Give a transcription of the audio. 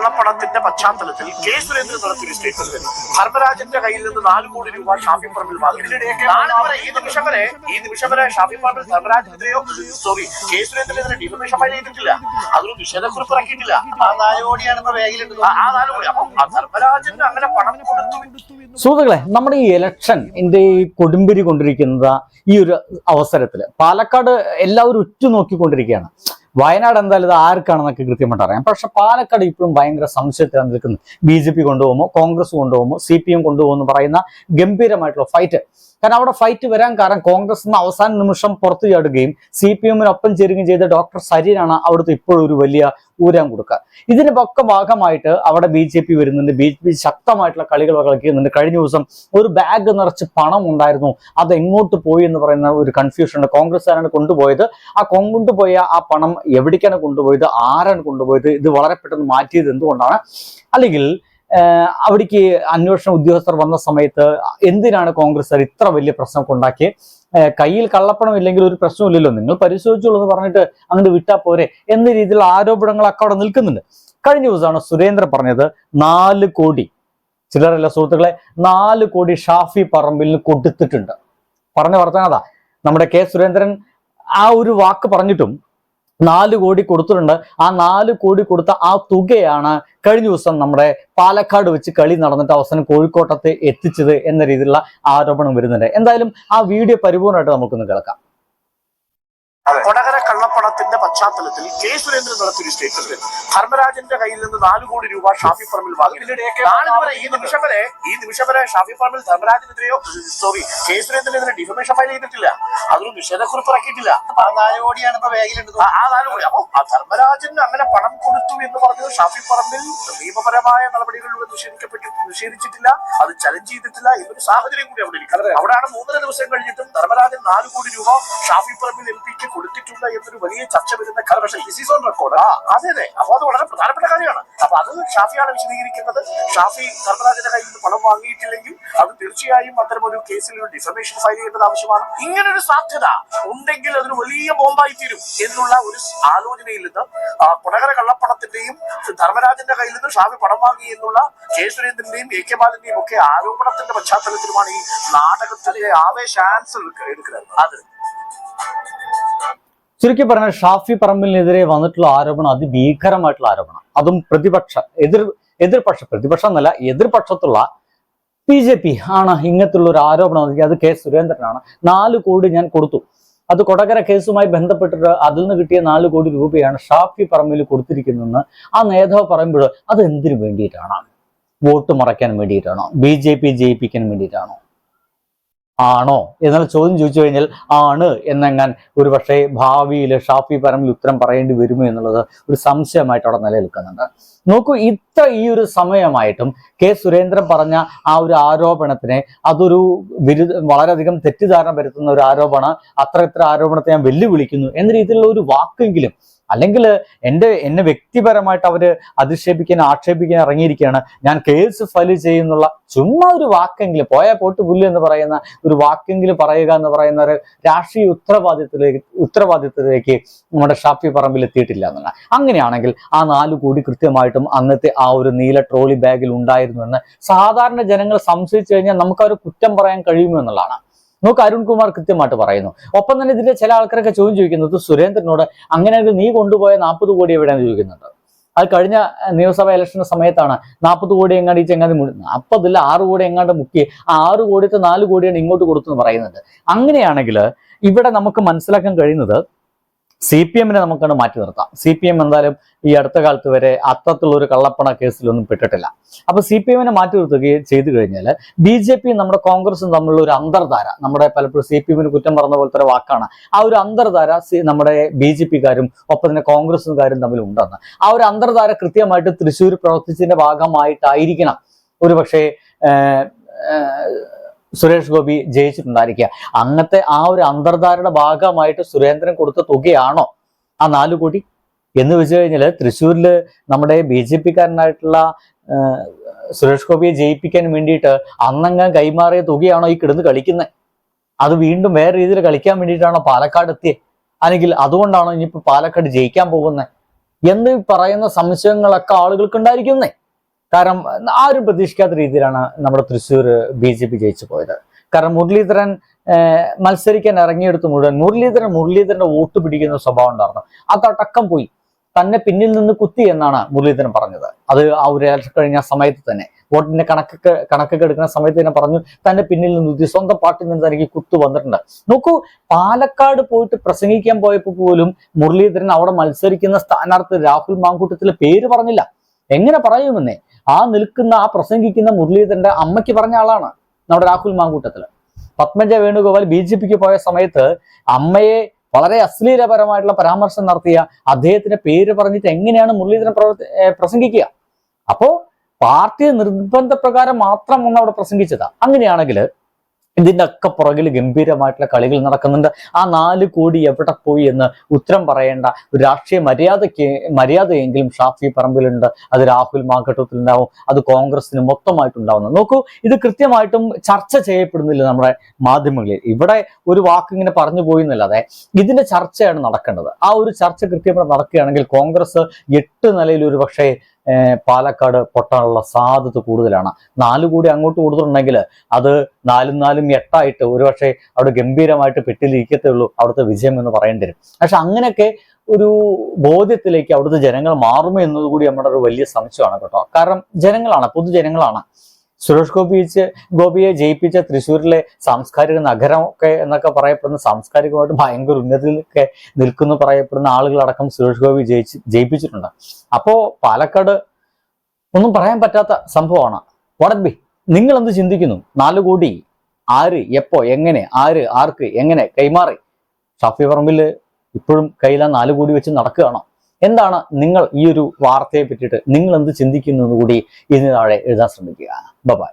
കള്ളപ്പണത്തിന്റെ പശ്ചാത്തലത്തിൽ കെ സുരേന്ദ്രൻ നടത്തിയൊരു സ്റ്റേറ്റ്മെന്റ് ധർമ്മരാജന്റെ കയ്യിൽ നിന്ന് നാല് കോടി രൂപ ഷാഫി പറമ്പിൽ വാങ്ങി. ഈ നിമിഷം വരെ ഈ നിമിഷം വരെ ഷാഫി പറമ്പിൽ ധർമ്മരാജനെതിരെയോ സോറി കെ സുരേന്ദ്രനെതിരെ ഡിഫമേഷൻ ഫയൽ ചെയ്തിട്ടില്ല. അതൊരു നിഷേധക്കുറിപ്പ് ഇറക്കിയിട്ടില്ല. ആ നാല് കോടിയാണ് ഇപ്പൊ ആ- നാല് കോടി. അപ്പം ആ ധർമ്മരാജന് അങ്ങനെ പണം കൊടുത്തു. സുഹൃത്തുക്കളെ നമ്മുടെ ഈ ഇലക്ഷൻ എന്റെ ഈ കൊടുമ്പിരി കൊണ്ടിരിക്കുന്ന ഈ ഒരു അവസരത്തിൽ പാലക്കാട് എല്ലാവരും ഉറ്റുനോക്കിക്കൊണ്ടിരിക്കുകയാണ്. വയനാട് എന്തായാലും ഇത് ആർക്കാണെന്നൊക്കെ കൃത്യമായിട്ട് അറിയാം. പക്ഷെ പാലക്കാട് ഇപ്പോഴും ഭയങ്കര സംശയത്തിലാണ് നിൽക്കുന്നത്. ബി ജെ പി കൊണ്ടുപോകുമോ കോൺഗ്രസ് കൊണ്ടുപോകുമോ സി പി എം കൊണ്ടുപോകുമെന്ന് പറയുന്ന ഗംഭീരമായിട്ടുള്ള ഫൈറ്റ് കാരണം അവിടെ ഫൈറ്റ് വരാൻ കാരണം കോൺഗ്രസ് നിന്ന് അവസാന നിമിഷം പുറത്തു ചാടുകയും സി പി എമ്മിനൊപ്പം ചേരുകയും ചെയ്ത ഡോക്ടർ സരീനാണ് അവിടുത്തെ ഇപ്പോഴും ഒരു വലിയ ഊരാൻ കൊടുക്കുക. ഇതിന്റെ ഒക്കെ ഭാഗമായിട്ട് അവിടെ ബി ജെ പി വരുന്നുണ്ട്. ബി ജെ പി ശക്തമായിട്ടുള്ള കളികൾ കളിക്കുന്നുണ്ട്. കഴിഞ്ഞ ദിവസം ഒരു ബാഗ് നിറച്ച് പണം ഉണ്ടായിരുന്നു. അത് എങ്ങോട്ട് പോയി എന്ന് പറയുന്ന ഒരു കൺഫ്യൂഷൻ ഉണ്ട്. കോൺഗ്രസ്സുകാരാണ് കൊണ്ടുപോയത്. ആ കൊണ്ടുപോയ ആ പണം എവിടേക്കാണ് കൊണ്ടുപോയത്? ആരാണ് കൊണ്ടുപോയത്? ഇത് വളരെ പെട്ടെന്ന് മാറ്റിയത് എന്തുകൊണ്ടാണ്? അല്ലെങ്കിൽ അവിടേക്ക് അന്വേഷണ ഉദ്യോഗസ്ഥർ വന്ന സമയത്ത് എന്തിനാണ് കോൺഗ്രസ് ഇത്ര വലിയ പ്രശ്നം ഉണ്ടാക്കിയത് കയ്യിൽ കള്ളപ്പണം ഇല്ലെങ്കിൽ ഒരു പ്രശ്നമില്ലല്ലോ നിങ്ങൾ പരിശോധിച്ചോളൂ എന്ന് പറഞ്ഞിട്ട് അങ്ങോട്ട് വിട്ടാ പോരെ എന്ന രീതിയിലുള്ള ആരോപണങ്ങളൊക്കെ അവിടെ നിൽക്കുന്നുണ്ട്. കഴിഞ്ഞ ദിവസമാണ് സുരേന്ദ്രൻ പറഞ്ഞത് നാല് കോടി ചിലരല്ല സുഹൃത്തുക്കളെ നാല് കോടി ഷാഫി പറമ്പിലിന് കൊടുത്തിട്ടുണ്ട്. പറഞ്ഞ വർത്തനാഥ നമ്മുടെ കെ സുരേന്ദ്രൻ ആ ഒരു വാക്ക് പറഞ്ഞിട്ടും നാല് കോടി കൊടുത്തിട്ടുണ്ട്. ആ നാല് കോടി കൊടുത്ത ആ തുകയാണ് കഴിഞ്ഞ ദിവസം നമ്മുടെ പാലക്കാട് വെച്ച് കളി നടന്നിട്ട് അവസാനം കോഴിക്കോട്ടത്തെ എത്തിച്ചത് എന്ന രീതിയിലുള്ള ആരോപണം വരുന്നുണ്ട്. എന്തായാലും ആ വീഡിയോ പരിപൂർണമായിട്ട് നമുക്കൊന്ന് കേൾക്കാം. കള്ളപ്പണത്തിന്റെ പശ്ചാത്തലത്തിൽ കെ സുരേന്ദ്രൻ നടത്തിയൊരു സ്റ്റേറ്റ്മെന്റ് ധർമ്മരാജന്റെ കയ്യിൽ നിന്ന് നാല് കോടി രൂപ ഷാഫി പറമ്പിൽ വാങ്ങി. ഈ നിമിഷം വരെ ഈ നിമിഷം വരെ ഷാഫി പറമ്പിൽ ധർമ്മരാജനെതിരെയോ സോറി കെ സുരേന്ദ്രനെതിരെ ഡിഫമേഷൻ ഫയൽ ചെയ്തിട്ടില്ല. അതൊരു നിഷേധക്കുറിപ്പ് ഇറക്കിയിട്ടില്ല. ആ നാല് കോടിയാണ് ഇപ്പൊ വേഗിലുണ്ട് ആ- ആ നാല് കോടി. അപ്പൊ ആ ധർമ്മരാജന് അങ്ങനെ പണം കൊടുത്തു എന്ന് പറഞ്ഞത് ഷാഫി പറമ്പിൽ നിയമപരമായ നടപടികളിലൂടെ നിഷേധിക്കപ്പെട്ടു നിഷേധിച്ചിട്ടില്ല. അത് ചലഞ്ച് ചെയ്തിട്ടില്ല എന്നൊരു സാഹചര്യം കൂടി അവിടെ ഇരിക്കുന്നത് അവിടെയാണ് മൂന്നര ദിവസം കഴിഞ്ഞിട്ടും ധർമ്മരാജൻ നാല് കോടി രൂപ ഷാഫി പറമ്പിൽ എം പിക്ക് കൊടുത്തിട്ടുണ്ട് എന്നൊരു വലിയ കാര്യം പക്ഷേ ദിസ് ഈസ് ഓൺ റെക്കോർഡ് അതെ അതെ. അപ്പൊ അത് വളരെ പ്രധാനപ്പെട്ട കാര്യമാണ്. അപ്പൊ അത് ഷാഫിയാണ് വിശദീകരിക്കുന്നത്. ഷാഫി ധർമ്മരാജന്റെ കയ്യിൽ നിന്ന് പണം വാങ്ങിയിട്ടില്ലെങ്കിൽ അത് തീർച്ചയായും അത്തരം ഒരു കേസിൽ ഒരു ഡിഫർമേഷൻ ഫയൽ ചെയ്യേണ്ടത് ആവശ്യമാണ്. ഇങ്ങനൊരു സാധ്യത ഉണ്ടെങ്കിൽ അതൊരു വലിയ ബോംബായി തീരും എന്നുള്ള ഒരു ആലോചനയിൽ നിന്ന് കൊടകര കള്ളപ്പണത്തിന്റെയും ധർമ്മരാജന്റെ കയ്യിൽ നിന്ന് ഷാഫി പണം വാങ്ങി എന്നുള്ള കെ സുരേന്ദ്രന്റെയും എ കെ ബാലന്റെയും ഒക്കെ ആരോപണത്തിന്റെ പശ്ചാത്തലത്തിലുമാണ് ഈ നാടകത്തിലെ ആവേശ ആൻസർ എടുക്കുന്നത്. അത്. ചുരുക്കി പറഞ്ഞ ഷാഫി പറമ്പിലിനെതിരെ വന്നിട്ടുള്ള ആരോപണം അതിഭീകരമായിട്ടുള്ള ആരോപണം. അതും പ്രതിപക്ഷ എതിർ എതിർപക്ഷ പ്രതിപക്ഷം എന്നല്ല എതിർപക്ഷത്തുള്ള ബി ജെ പി ആണ് ഇങ്ങനത്തുള്ള ഒരു ആരോപണം. അത് കെ സുരേന്ദ്രനാണ്. നാല് കോടി ഞാൻ കൊടുത്തു. അത് കൊടകര കേസുമായി ബന്ധപ്പെട്ടിട്ട് അതിൽ നിന്ന് കിട്ടിയ നാല് കോടി രൂപയാണ് ഷാഫി പറമ്പിൽ കൊടുത്തിരിക്കുന്നതെന്ന് ആ നേതാവ് പറയുമ്പോൾ അത് എന്തിനു വേണ്ടിയിട്ടാണ്? വോട്ട് മറയ്ക്കാൻ വേണ്ടിയിട്ടാണോ? ബി ജെ പി ജയിപ്പിക്കാൻ വേണ്ടിയിട്ടാണോ? ആണോ? എന്നുള്ള ചോദ്യം ചോദിച്ചു കഴിഞ്ഞാൽ ആണ് എന്നെങ്ങാൻ ഒരു പക്ഷേ ഭാവിയിൽ ഷാഫി പറമ്പിൽ ഉത്തരം പറയേണ്ടി വരുമോ എന്നുള്ളത് ഒരു സംശയമായിട്ട് അവിടെ നിലനിൽക്കുന്നുണ്ട്. നോക്കൂ ഇത്ര ഈ ഒരു സമയമായിട്ടും കെ സുരേന്ദ്രൻ പറഞ്ഞ ആ ഒരു ആരോപണത്തിനെ അതൊരു വിരുദ്ധ വളരെയധികം തെറ്റിദ്ധാരണ വരുത്തുന്ന ഒരു ആരോപണം അത്ര ഇത്ര ആരോപണത്തെ ഞാൻ വെല്ലുവിളിക്കുന്നു എന്ന രീതിയിലുള്ള ഒരു വാക്കെങ്കിലും അല്ലെങ്കിൽ എന്റെ എന്നെ വ്യക്തിപരമായിട്ട് അവർ അധിക്ഷേപിക്കാൻ ആക്ഷേപിക്കാൻ ഇറങ്ങിയിരിക്കുകയാണ്. ഞാൻ കേസ് ഫയൽ ചെയ്യുന്നുള്ള ചുമ്മാ ഒരു വാക്കെങ്കിലും പോയാൽ പോട്ട് പുല്ല് എന്ന് പറയുന്ന ഒരു വാക്കെങ്കിലും പറയുക എന്ന് പറയുന്ന ഒരു രാഷ്ട്രീയ ഉത്തരവാദിത്തത്തിലേക്ക് ഉത്തരവാദിത്തത്തിലേക്ക് നമ്മുടെ ഷാഫി പറമ്പിൽ എത്തിയിട്ടില്ല എന്നാണ്. അങ്ങനെയാണെങ്കിൽ ആ നാല് കോടി കൃത്യമായിട്ടും അന്നത്തെ ആ ഒരു നീല ട്രോളി ബാഗിൽ ഉണ്ടായിരുന്നു എന്ന് സാധാരണ ജനങ്ങൾ സംശയിച്ചു കഴിഞ്ഞാൽ നമുക്ക് അവർ കുറ്റം പറയാൻ കഴിയുമോ എന്നുള്ളതാണ്. നോക്ക് അരുൺകുമാർ കൃത്യമായിട്ട് പറയുന്നു. ഒപ്പം തന്നെ ഇതിന്റെ ചില ആൾക്കാരൊക്കെ ചോദ്യം ചോദിക്കുന്നത് സുരേന്ദ്രനോട് അങ്ങനെയാണെങ്കിൽ നീ കൊണ്ടുപോയ നാൽപ്പത് കോടി എവിടെയാണ് ചോദിക്കുന്നുണ്ട്. അത് കഴിഞ്ഞ നിയമസഭാ ഇലക്ഷന്റെ സമയത്താണ് നാൽപ്പത് കോടി എങ്ങാണ്ട് ഈ ചങ്ങാതി നാൽപ്പതില്ല ആറ് കോടി എങ്ങാണ്ട് മുക്കി. ആ ആറ് കോടിയത്തെ നാല് കോടിയാണ് ഇങ്ങോട്ട് കൊടുത്തു എന്ന് പറയുന്നുണ്ട്. അങ്ങനെയാണെങ്കിൽ ഇവിടെ നമുക്ക് മനസ്സിലാക്കാൻ കഴിയുന്നത് സി പി എമ്മിനെ നമുക്കാണ് മാറ്റി നിർത്താം. സി പി എം എന്തായാലും ഈ അടുത്ത കാലത്ത് വരെ അത്തരത്തിലുള്ള ഒരു കള്ളപ്പണ കേസിലൊന്നും പെട്ടിട്ടില്ല. അപ്പൊ സി പി എമ്മിനെ മാറ്റി നിർത്തുകയും ചെയ്തു കഴിഞ്ഞാൽ ബി ജെ പിയും നമ്മുടെ കോൺഗ്രസും തമ്മിലുള്ള ഒരു അന്തർധാര നമ്മുടെ പലപ്പോഴും സി പി എമ്മിന് കുറ്റം പറഞ്ഞ പോലത്തെ ഒരു വാക്കാണ്. ആ ഒരു അന്തർധാര നമ്മുടെ ബി ജെ പിക്കാരും ഒപ്പം തന്നെ കോൺഗ്രസുകാരും തമ്മിൽ ഉണ്ടെന്ന്. ആ ഒരു അന്തർധാര കൃത്യമായിട്ട് തൃശ്ശൂർ പ്രവർത്തിച്ചതിന്റെ ഭാഗമായിട്ടായിരിക്കണം. ഒരു പക്ഷേ സുരേഷ് ഗോപി ജയിച്ചിട്ടുണ്ടായിരിക്കുക. അങ്ങനത്തെ ആ ഒരു അന്തർധാരയുടെ ഭാഗമായിട്ട് സുരേന്ദ്രൻ കൊടുത്ത തുകയാണോ ആ നാലു കോടി? എന്ന് വെച്ച് കഴിഞ്ഞാൽ തൃശ്ശൂരിൽ നമ്മുടെ ബി ജെ പിക്കാരനായിട്ടുള്ള സുരേഷ് ഗോപിയെ ജയിപ്പിക്കാൻ വേണ്ടിയിട്ട് അന്നങ്ങ കൈമാറിയ തുകയാണോ ഈ കിടന്ന് കളിക്കുന്നത് അത് വീണ്ടും വേറെ രീതിയിൽ കളിക്കാൻ വേണ്ടിയിട്ടാണോ പാലക്കാട് എത്തിയത് അല്ലെങ്കിൽ അതുകൊണ്ടാണോ ഇനിയിപ്പോൾ പാലക്കാട് ജയിക്കാൻ പോകുന്നത് എന്ന് പറയുന്ന സംശയങ്ങളൊക്കെ ആളുകൾക്ക് ഉണ്ടായിരിക്കുന്നേ. കാരണം ആരും പ്രതീക്ഷിക്കാത്ത രീതിയിലാണ് നമ്മുടെ തൃശ്ശൂർ ബി ജെ പി ജയിച്ചു പോയത്. കാരണം മുരളീധരൻ മത്സരിക്കാൻ ഇറങ്ങിയെടുത്ത് മുഴുവൻ മുരളീധരൻ മുരളീധരന്റെ വോട്ട് പിടിക്കുന്ന സ്വഭാവം ഉണ്ടായിരുന്നു. അതടക്കം പോയി. തന്നെ പിന്നിൽ നിന്ന് കുത്തി എന്നാണ് മുരളീധരൻ പറഞ്ഞത്. അത് ആ ഒരു ഇലക്ഷൻ കഴിഞ്ഞ സമയത്ത് തന്നെ. വോട്ടിന്റെ കണക്കൊക്കെ കണക്കൊക്കെ എടുക്കുന്ന സമയത്ത് തന്നെ പറഞ്ഞു തന്റെ പിന്നിൽ നിന്ന് കുത്തി സ്വന്തം പാർട്ടിയിൽ നിന്ന് തനിക്ക് കുത്തു വന്നിട്ടുണ്ട്. നോക്കൂ പാലക്കാട് പോയിട്ട് പ്രസംഗിക്കാൻ പോയപ്പോൾ പോലും മുരളീധരൻ അവിടെ മത്സരിക്കുന്ന സ്ഥാനാർത്ഥി രാഹുൽ മാങ്കൂട്ടത്തിലെ പേര് പറഞ്ഞില്ല. എങ്ങനെ പറയുമെന്നേ? ആ നിൽക്കുന്ന ആ പ്രസംഗിക്കുന്ന മുരളീധരന്റെ അമ്മയ്ക്ക് പറഞ്ഞ ആളാണ് നമ്മുടെ രാഹുൽ മാങ്കൂട്ടത്തിൽ. പത്മജ വേണുഗോപാൽ ബി ജെ പിക്ക് പോയ സമയത്ത് അമ്മയെ വളരെ അശ്ലീലപരമായിട്ടുള്ള പരാമർശം നടത്തിയ അദ്ദേഹത്തിന്റെ പേര് പറഞ്ഞിട്ട് എങ്ങനെയാണ് മുരളീധരൻ പ്രവർത്തി പ്രസംഗിക്കുക? അപ്പോ പാർട്ടി നിർബന്ധപ്രകാരം മാത്രം ഒന്ന് അവിടെ പ്രസംഗിച്ചതാ. അങ്ങനെയാണെങ്കിൽ ഇതിന്റെ പുറകിൽ ഗംഭീരമായിട്ടുള്ള കളികൾ നടക്കുന്നുണ്ട്. ആ നാല് കോടി എവിടെ പോയി എന്ന് ഉത്തരം പറയേണ്ട ഒരു രാഷ്ട്രീയ മര്യാദയ്ക്ക് മര്യാദയെങ്കിലും ഷാഫി പറമ്പിലുണ്ട്. അത് രാഹുൽ മാഘട്ടത്തിലുണ്ടാവും അത് കോൺഗ്രസിന് മൊത്തമായിട്ടുണ്ടാവുന്നത് നോക്കൂ ഇത് കൃത്യമായിട്ടും ചർച്ച ചെയ്യപ്പെടുന്നില്ല നമ്മുടെ മാധ്യമങ്ങളിൽ. ഇവിടെ ഒരു വാക്ക് ഇങ്ങനെ പറഞ്ഞു പോയി എന്നല്ലാതെ ഇതിന്റെ ചർച്ചയാണ് നടക്കേണ്ടത്. ആ ഒരു ചർച്ച കൃത്യമായി നടക്കുകയാണെങ്കിൽ കോൺഗ്രസ് എട്ട് നിലയിൽ ഒരു പക്ഷേ പാലക്കാട് പൊട്ടാനുള്ള സാധ്യത കൂടുതലാണ്. നാല് കൂടി അങ്ങോട്ട് കൊടുത്തിട്ടുണ്ടെങ്കിൽ അത് നാലും നാലും എട്ടായിട്ട് ഒരുപക്ഷെ അവിടെ ഗംഭീരമായിട്ട് പെട്ടിലിരിക്കത്തേ ഉള്ളൂ അവിടുത്തെ വിജയം എന്ന് പറയേണ്ടി വരും. പക്ഷെ അങ്ങനെയൊക്കെ ഒരു ബോധ്യത്തിലേക്ക് അവിടുത്തെ ജനങ്ങൾ മാറുമോ എന്നതുകൂടി നമ്മുടെ ഒരു വലിയ സംശയമാണ് കേട്ടോ. കാരണം ജനങ്ങളാണ് പൊതുജനങ്ങളാണ്. സുരേഷ് ഗോപി ഗോപിയെ ജയിപ്പിച്ച തൃശ്ശൂരിലെ സാംസ്കാരിക നഗരം ഒക്കെ എന്നൊക്കെ പറയപ്പെടുന്ന സാംസ്കാരികമായിട്ട് ഭയങ്കര ഉന്നതിയിലൊക്കെ നിൽക്കുന്നു പറയപ്പെടുന്ന ആളുകളടക്കം സുരേഷ് ഗോപി ജയിച്ച് ജയിപ്പിച്ചിട്ടുണ്ട്. അപ്പോ പാലക്കാട് ഒന്നും പറയാൻ പറ്റാത്ത സംഭവമാണ്. വടത് ബി നിങ്ങൾ എന്ത് ചിന്തിക്കുന്നു? നാല് കോടി ആര് എപ്പോ എങ്ങനെ ആര് ആർക്ക് എങ്ങനെ കൈമാറി? ഷാഫി പറമ്പിൽ ഇപ്പോഴും കയ്യിലാ നാല് കോടി വെച്ച് നടക്കുകയാണോ? എന്താണ് നിങ്ങൾ ഈ ഒരു വാർത്തയെ പറ്റിയിട്ട് നിങ്ങൾ എന്ത് ചിന്തിക്കുന്നു കൂടി ഇതിന് താഴെ എഴുതാൻ ശ്രമിക്കുക. ബൈ